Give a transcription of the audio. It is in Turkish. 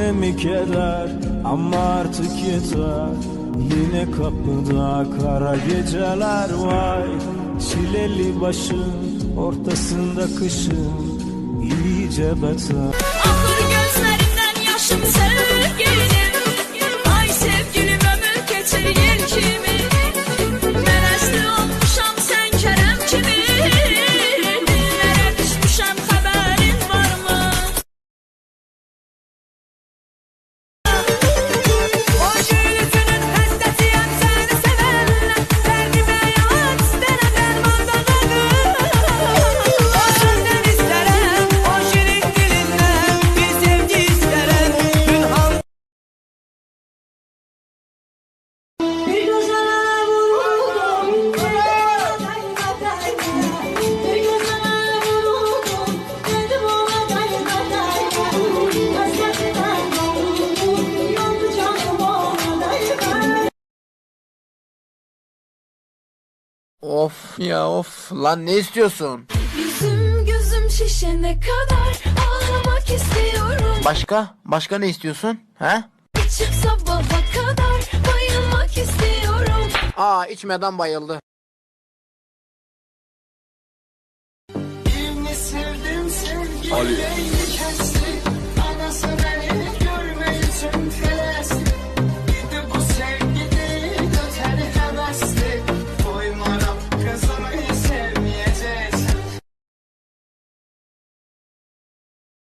Yine mi keder? Ama artık yeter. Yine kapıda kara geceler vay Çileli başın ortasında kışın iyice beter Of ya of lan ne istiyorsun? Yüzüm gözüm şişene kadar ağlamak istiyorum Başka? Başka ne istiyorsun? He? İçip sabaha kadar bayılmak istiyorum Aa içmeden bayıldı. Sevgilim